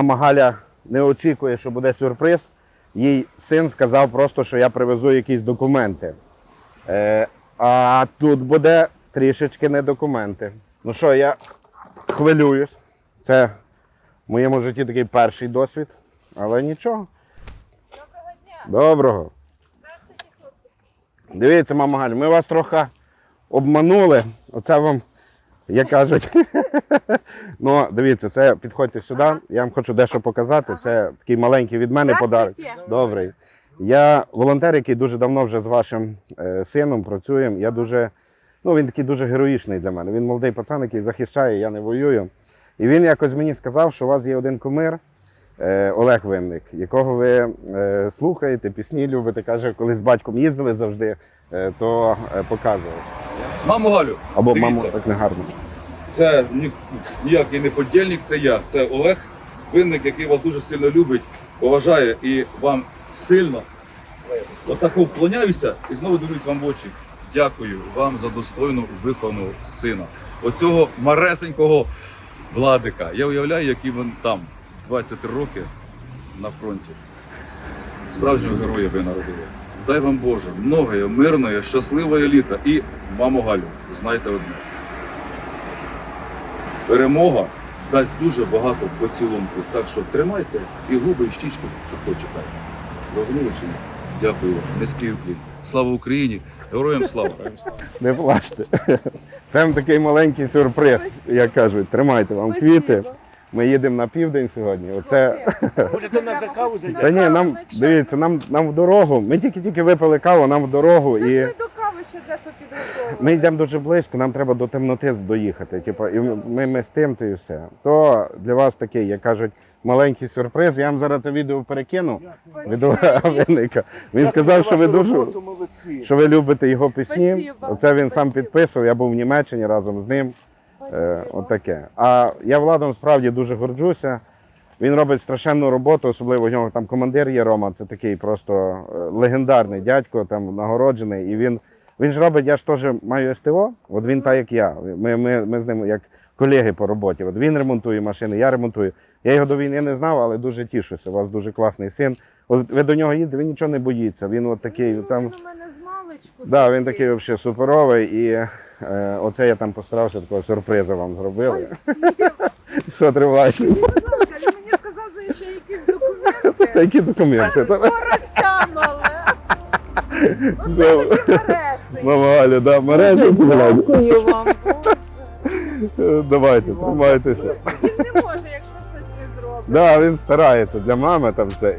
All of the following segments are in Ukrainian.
Мама Галя не очікує, що буде сюрприз. Їй син сказав просто, що я привезу якісь документи. Е, а тут буде трішечки не документи. Ну що, я хвилююсь. Це в моєму житті такий перший досвід, але нічого. Доброго дня. Доброго. Здравствуйте, хлопці. Дивіться, мама Галя, ми вас трохи обманули. Оце вам, як кажуть. ну, дивіться, це підходьте сюди. Я вам хочу дещо показати. Це такий маленький від мене подарок. Добрий. Я волонтер, який дуже давно вже з вашим е, сином працюємо. Я дуже, ну він такий дуже героїчний для мене. Він молодий пацан, який захищає, я не воюю. І він якось мені сказав, що у вас є один кумир, е, Олег Винник, якого ви е, слухаєте, пісні любите. Каже, коли з батьком їздили завжди, е, то е, показував. Маму Галю, Або дивіться, мамо, так не гарно. це ні, ніякий не подільник, це я. Це Олег, винник, який вас дуже сильно любить, поважає і вам сильно. Отако вклоняюся і знову дивлюсь вам в очі. Дякую вам за достойну виховану сина. Оцього маресенького владика. Я уявляю, який він там 20 років на фронті. Справжнього героя ви народили. Дай вам Боже, многое, мирної, щасливої літа і маму Галю, знайте одне. Перемога дасть дуже багато поцілунків. Так що тримайте і губи, і щічки почекайте. Розуміли чи ні? Дякую вам. Низький уклін. Слава Україні! Героям слава! Не плачте. Це вам такий маленький сюрприз, як кажуть. Тримайте вам квіти. Ми їдемо на південь сьогодні. Оце Можете на каву зайти? Та ні, нам дивіться, нам, нам в дорогу. Ми тільки-тільки випили каву, нам в дорогу і Ми до кави ще дехто підготовили. ми йдемо дуже близько, нам треба до темноти доїхати. Типу, і ми, ми з тим, то і все. То для вас такий, як кажуть, маленький сюрприз. Я вам зараз це відео перекину від Він сказав, що ви дуже молодці. що ви любите його пісні. Оце він сам підписував. Я був в Німеччині разом з ним. Е, отаке. А я владом справді дуже горджуся. Він робить страшенну роботу, особливо в нього там командир є Рома, це такий просто е, легендарний дядько, там нагороджений. І він, він ж робить, я ж теж маю СТО, от він так як я. Ми, ми, ми з ним як колеги по роботі. От він ремонтує машини, я ремонтую. Я його до війни не знав, але дуже тішуся. У вас дуже класний син. От ви до нього їдете, він нічого не боїться. Він от такий там. Він у мене з маличку. Да, він такий взагалі суперовий. І оце я там постарався такого сюрпризу вам зробили. Що тривається? Він мені сказав за ще якісь документи. Такі документи. Та- Порося мале. Це- Оце такі переси. Мама да, мережу. Дякую вам. Давайте, тримайтеся. Він не може, якщо щось не зробить. Да, він старається для мами там цей.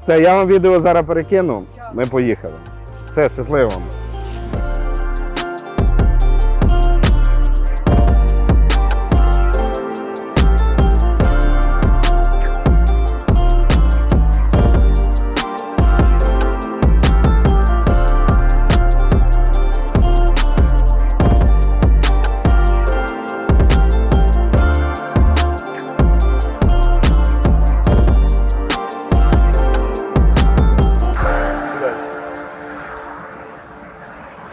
Все, я вам відео зараз перекину. Ми поїхали. Все, щасливо вам.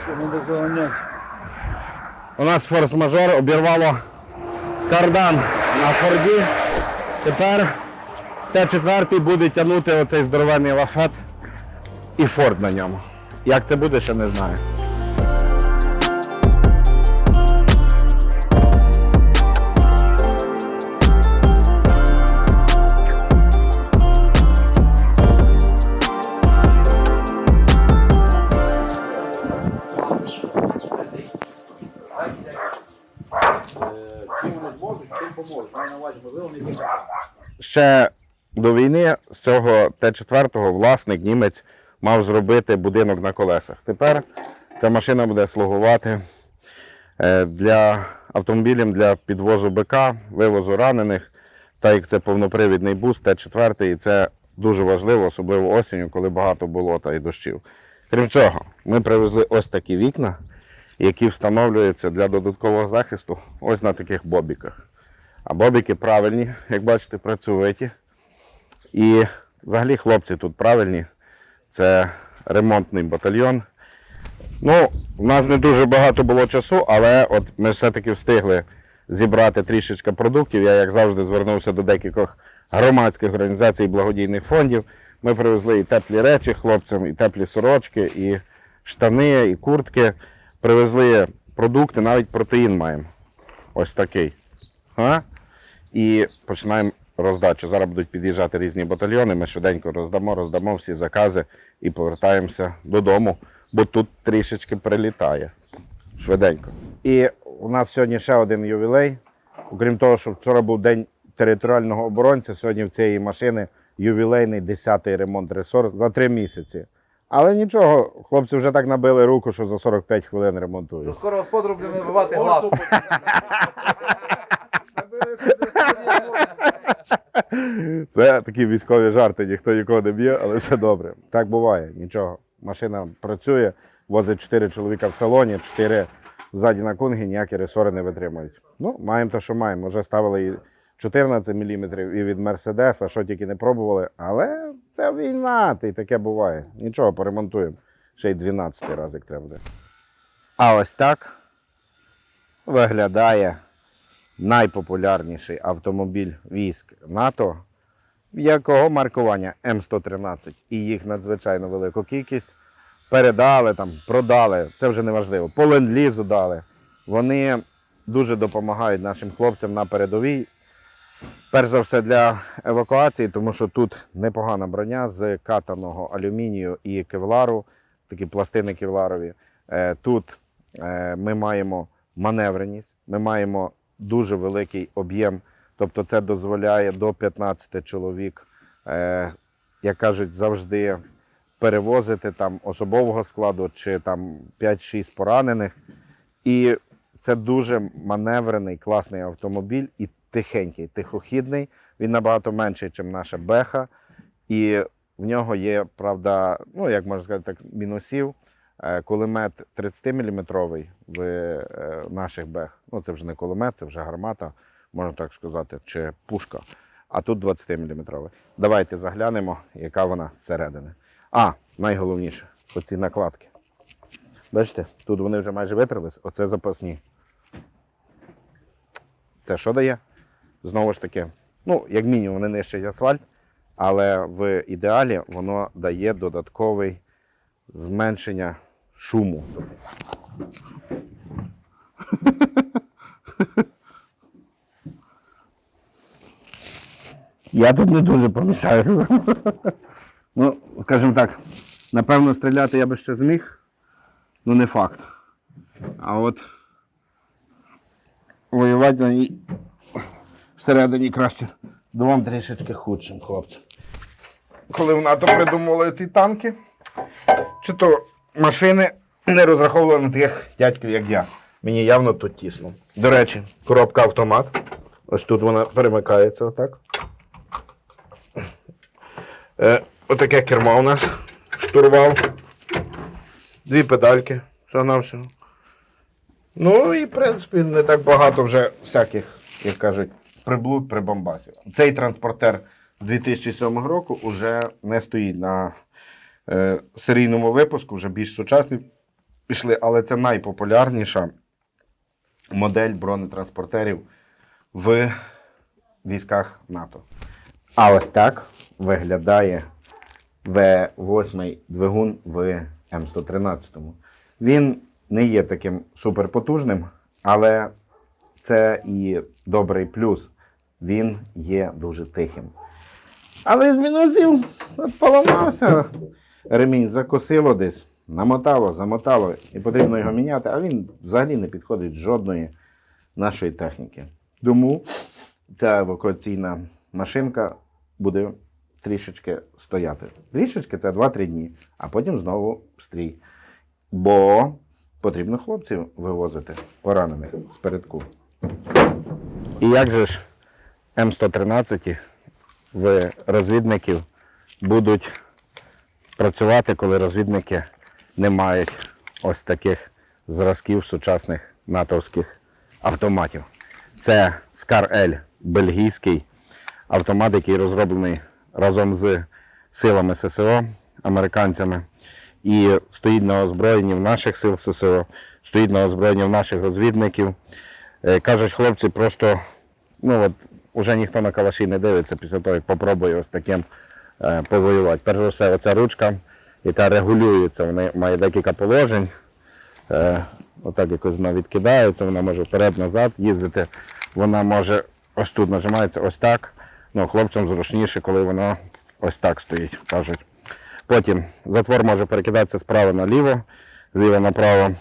Треба? У нас форс-мажор обірвало кардан на форді. Тепер Т4 буде тягнути оцей здоровенний лафет і форд на ньому. Як це буде, ще не знаю. Зможуть. Маю на увазі, можливо, не більше. Ще до війни з цього Т4 власник німець мав зробити будинок на колесах. Тепер ця машина буде слугувати е, для автомобілів для підвозу БК, вивозу ранених, так як це повнопривідний бус Т4, і це дуже важливо, особливо осінню, коли багато болота і дощів. Крім цього, ми привезли ось такі вікна, які встановлюються для додаткового захисту ось на таких бобіках. А бобіки правильні, як бачите, працьовиті. І взагалі хлопці тут правильні. Це ремонтний батальйон. Ну, у нас не дуже багато було часу, але от ми все-таки встигли зібрати трішечки продуктів. Я, як завжди, звернувся до декількох громадських організацій і благодійних фондів. Ми привезли і теплі речі хлопцям, і теплі сорочки, і штани, і куртки. Привезли продукти, навіть протеїн маємо. Ось такий. А? І починаємо роздачу. Зараз будуть під'їжджати різні батальйони. Ми швиденько роздамо, роздамо всі закази і повертаємося додому, бо тут трішечки прилітає. Швиденько. І у нас сьогодні ще один ювілей. Окрім того, що вчора був день територіального оборонця, сьогодні в цієї машини ювілейний 10-й ремонт ресор за три місяці. Але нічого, хлопці вже так набили руку, що за 45 хвилин ремонтують. Скоро господар буде вибивати глаз. Це такі військові жарти, ніхто нікого не б'є, але все добре. Так буває, нічого. Машина працює, возить 4 чоловіка в салоні, 4 ззаді на кунгі, ніякі ресори не витримують. Ну, маємо те, що маємо. Вже ставили і 14 мм і від Мерседеса, що тільки не пробували. Але це війна, й таке буває. Нічого, поремонтуємо. Ще й 12 раз, як треба буде. А ось так виглядає найпопулярніший автомобіль військ НАТО, якого маркування М113 і їх надзвичайно велику кількість передали, там, продали, це вже не важливо. По ленд-лізу дали. Вони дуже допомагають нашим хлопцям на передовій. Перш за все для евакуації, тому що тут непогана броня з катаного алюмінію і кевлару, такі пластини кевларові. Е, Тут е, ми маємо маневреність, ми маємо дуже великий об'єм, тобто це дозволяє до 15 чоловік, е, як кажуть, завжди перевозити там особового складу чи там 5-6 поранених. І це дуже маневрений, класний автомобіль і тихенький, тихохідний. Він набагато менший, ніж наша беха. І в нього є, правда, ну як можна сказати, так, мінусів. Е, Кулемет 30-мм в е, наших бех. Ну, це вже не кулемет, це вже гармата, можна так сказати, чи пушка. А тут 20-мм. Давайте заглянемо, яка вона зсередини. А, найголовніше оці накладки. Бачите, тут вони вже майже витрились, оце запасні. Це що дає? Знову ж таки, ну, як мінімум, вони нищать асфальт, але в ідеалі воно дає додатковий зменшення шуму. Я тут не дуже помішаю. Ну, скажімо так, напевно, стріляти я би ще зміг, ну не факт. А от воювати на ній всередині краще двом трішечки худшим хлопцям. Коли в НАТО придумували ці танки, чи то машини не розраховували на таких дядьків, як я. Мені явно тут тісно. До речі, коробка автомат. Ось тут вона перемикається отак. Е, отаке кермо у нас. Штурвал. Дві педальки. Все на все. Ну і, в принципі, не так багато вже всяких, як кажуть, приблуд, прибамбасів. Цей транспортер з 2007 року вже не стоїть на е, серійному випуску, вже більш сучасні пішли, але це найпопулярніша модель бронетранспортерів в військах НАТО. А ось так виглядає В8 двигун в М113. Він не є таким суперпотужним, але це і добрий плюс. Він є дуже тихим. Але з мінусів поламався. Ремінь закосило десь, намотало, замотало, і потрібно його міняти, а він взагалі не підходить жодної нашої техніки. Тому ця евакуаційна машинка буде трішечки стояти. Трішечки це 2-3 дні, а потім знову стрій. Бо потрібно хлопців вивозити поранених з передку. І як же ж М113 в розвідників будуть працювати, коли розвідники не мають ось таких зразків сучасних натовських автоматів. Це Скар L бельгійський автомат, який розроблений разом з силами ССО, американцями, і стоїть на озброєнні в наших сил ССО, стоїть на озброєнні в наших розвідників. Е, Кажуть, хлопці, просто ну от уже ніхто на калаші не дивиться після того, як попробує ось таким е, повоювати. Перш за все, оця ручка, яка регулюється, вона має декілька положень. Е, отак якось вона відкидається, вона може вперед-назад їздити. Вона може ось тут нажимається ось так. Ну, хлопцям зручніше, коли воно ось так стоїть, кажуть. Потім затвор може перекидатися справа наліво, зліва направо.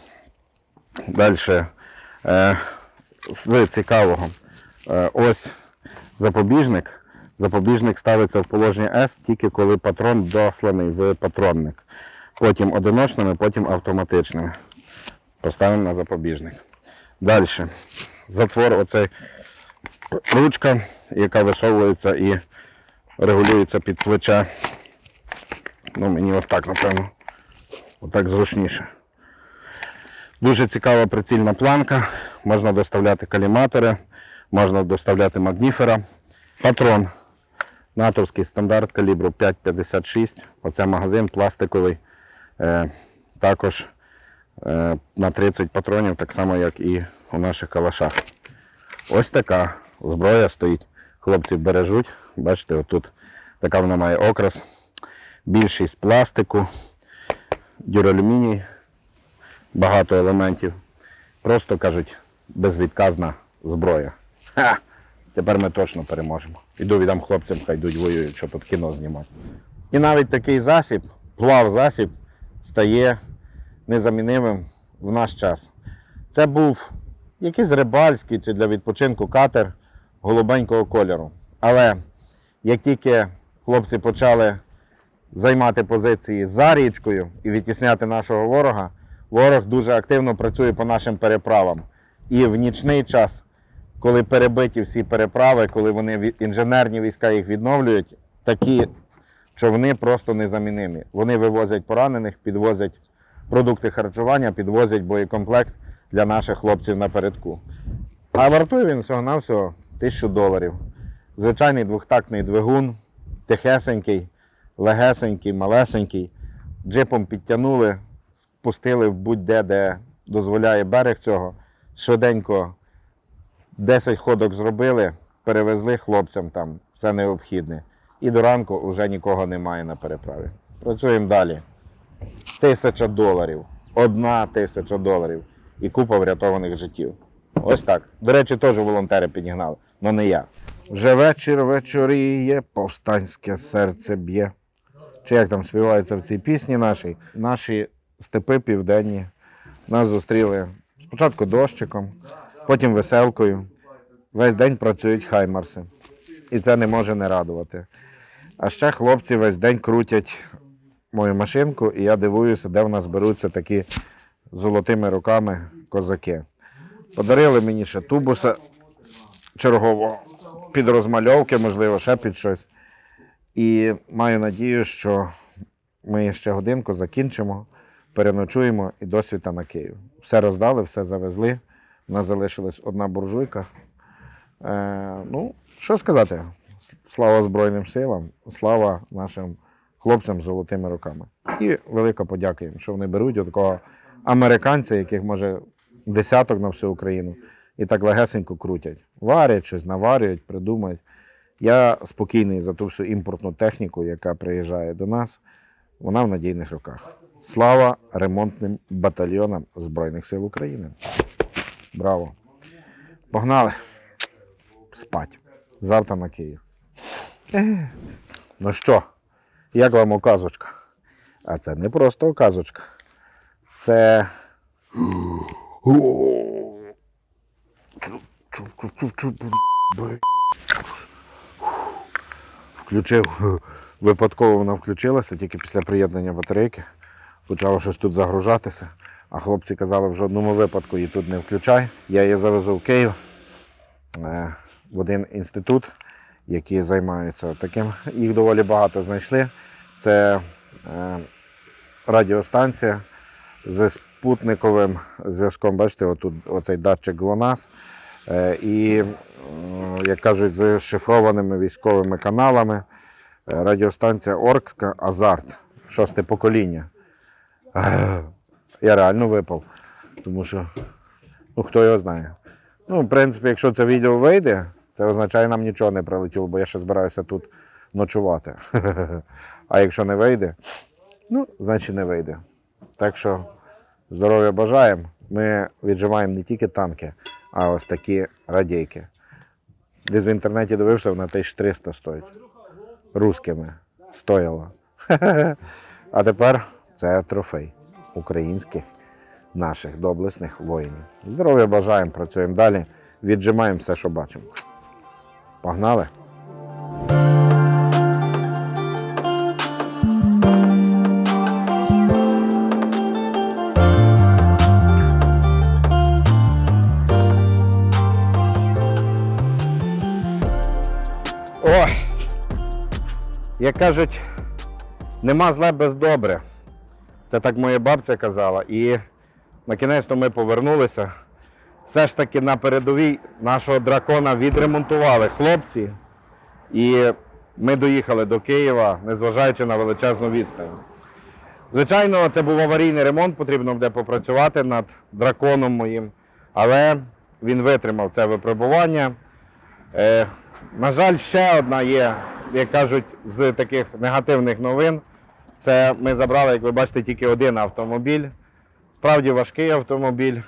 Далі е, з цікавого. Е, ось запобіжник. Запобіжник ставиться в положення S тільки коли патрон досланий в патронник. Потім одиночними, потім автоматичними. Поставимо на запобіжник. Далі. Затвор, оцей ручка, яка висовується і регулюється під плече. Ну, мені отак, напевно. Отак зручніше. Дуже цікава прицільна планка. Можна доставляти каліматори, можна доставляти магніфера. Патрон. Натовський стандарт калібру 5,56. Оце магазин пластиковий. Е, також е, на 30 патронів, так само, як і у наших калашах. Ось така зброя стоїть. Хлопці бережуть. Бачите, отут така вона має окрас. Більшість пластику, дюралюміній, багато елементів. Просто кажуть, безвідказна зброя. Ха! Тепер ми точно переможемо. Іду віддам хлопцям, хай йдуть воюють, щоб тут кіно знімати. І навіть такий засіб, плав засіб, стає незамінимим в наш час. Це був якийсь рибальський чи для відпочинку катер голубенького кольору. Але як тільки хлопці почали займати позиції за річкою і відтісняти нашого ворога, ворог дуже активно працює по нашим переправам. І в нічний час, коли перебиті всі переправи, коли вони інженерні війська їх відновлюють, такі човни просто незамінимі. Вони вивозять поранених, підвозять продукти харчування, підвозять боєкомплект для наших хлопців напередку. А вартує він всього-навсього тисячу доларів. Звичайний двохтактний двигун, тихесенький, легесенький, малесенький. Джипом підтягнули, спустили в будь-де, де дозволяє берег цього. Швиденько 10 ходок зробили, перевезли хлопцям там все необхідне. І до ранку вже нікого немає на переправі. Працюємо далі. Тисяча доларів. Одна тисяча доларів. І купа врятованих життів. Ось так. До речі, теж волонтери підігнали, але не я. Вже вечір вечоріє, повстанське серце б'є. Чи як там співається в цій пісні нашій? Наші степи південні нас зустріли спочатку дощиком, потім веселкою. Весь день працюють хаймарси. І це не може не радувати. А ще хлопці весь день крутять мою машинку, і я дивуюся, де в нас беруться такі золотими руками козаки. Подарили мені ще тубуса чергового під розмальовки, можливо, ще під щось. І маю надію, що ми ще годинку закінчимо, переночуємо і до світа на Київ. Все роздали, все завезли. Нас залишилась одна буржуйка. Е, ну, що сказати? Слава Збройним силам, слава нашим хлопцям з золотими руками. І велика подяка їм, що вони беруть такого американця, яких може десяток на всю Україну, і так легесенько крутять. Варять щось, наварюють, придумають. Я спокійний за ту всю імпортну техніку, яка приїжджає до нас. Вона в надійних руках. Слава ремонтним батальйонам Збройних сил України. Браво! Погнали! Спать. Завтра на Київ. Ну що, як вам указочка? А це не просто указочка. Це. Включив. Випадково вона включилася тільки після приєднання батарейки. Почало щось тут загружатися. А хлопці казали, в жодному випадку її тут не включай. Я її завезу в Київ е, в один інститут, які займаються таким. Їх доволі багато знайшли. Це е, радіостанція з спутниковим зв'язком. Бачите, отут оцей датчик ГЛОНАСС. Е, і, як кажуть, з шифрованими військовими каналами. Радіостанція Оркська Азарт, шосте покоління. Я реально випав, тому що ну, хто його знає. Ну, в принципі, якщо це відео вийде, це означає, нам нічого не прилетіло, бо я ще збираюся тут ночувати. А якщо не вийде, ну, значить не вийде. Так що здоров'я бажаємо. Ми віджимаємо не тільки танки, а ось такі радійки. Десь в інтернеті дивився, вона 1300 стоїть. Русскими стояло. А тепер це трофей українських наших доблесних воїнів. Здоров'я бажаємо, працюємо далі, віджимаємо все, що бачимо. Погнали! Як кажуть, нема зле без добре. Це так моя бабця казала. І на кінець ми повернулися. Все ж таки на передовій нашого дракона відремонтували хлопці. І ми доїхали до Києва, незважаючи на величезну відстань. Звичайно, це був аварійний ремонт, потрібно буде попрацювати над драконом моїм, але він витримав це випробування. Е, на жаль, ще одна є, як кажуть, з таких негативних новин. Це ми забрали, як ви бачите, тільки один автомобіль. Справді важкий автомобіль,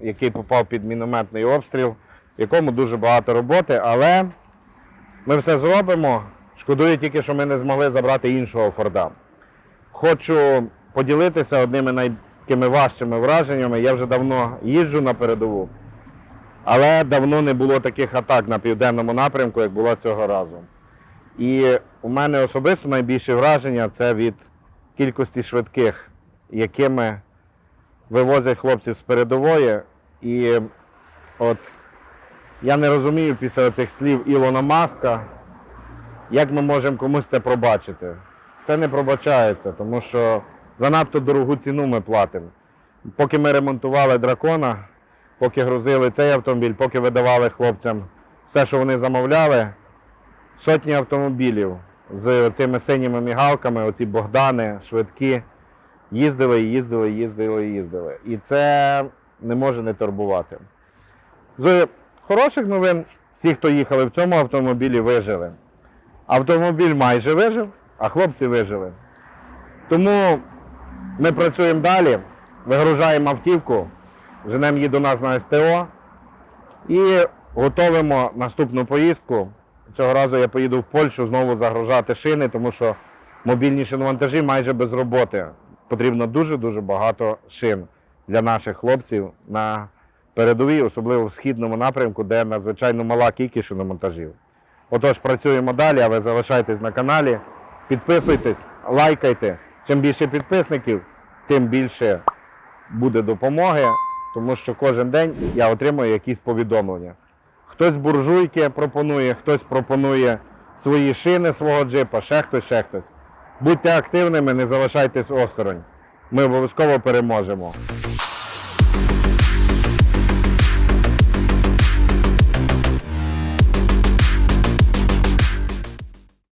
який попав під мінометний обстріл, якому дуже багато роботи, але ми все зробимо. Шкодую тільки, що ми не змогли забрати іншого Форда. Хочу поділитися одними найкими важчими враженнями. Я вже давно їжджу на передову, але давно не було таких атак на південному напрямку, як було цього разу. І у мене особисто найбільше враження це від кількості швидких, якими вивозять хлопців з передової. І от я не розумію після цих слів Ілона Маска, як ми можемо комусь це пробачити. Це не пробачається, тому що занадто дорогу ціну ми платимо. Поки ми ремонтували дракона, поки грузили цей автомобіль, поки видавали хлопцям все, що вони замовляли, сотні автомобілів з цими синіми мігалками, оці Богдани, швидкі, їздили, їздили, їздили, їздили. І це не може не турбувати. З хороших новин, всі, хто їхали в цьому автомобілі, вижили. Автомобіль майже вижив, а хлопці вижили. Тому ми працюємо далі, вигружаємо автівку, женемо її до нас на СТО і готовимо наступну поїздку. Цього разу я поїду в Польщу знову загружати шини, тому що мобільні шиновантажі майже без роботи. Потрібно дуже-дуже багато шин для наших хлопців на передовій, особливо в східному напрямку, де надзвичайно мала кількість шиномонтажів. Отож, працюємо далі, а ви залишайтесь на каналі, підписуйтесь, лайкайте. Чим більше підписників, тим більше буде допомоги, тому що кожен день я отримую якісь повідомлення. Хтось буржуйки пропонує, хтось пропонує свої шини свого джипа, ще хтось, ще хтось. Будьте активними, не залишайтесь осторонь. Ми обов'язково переможемо.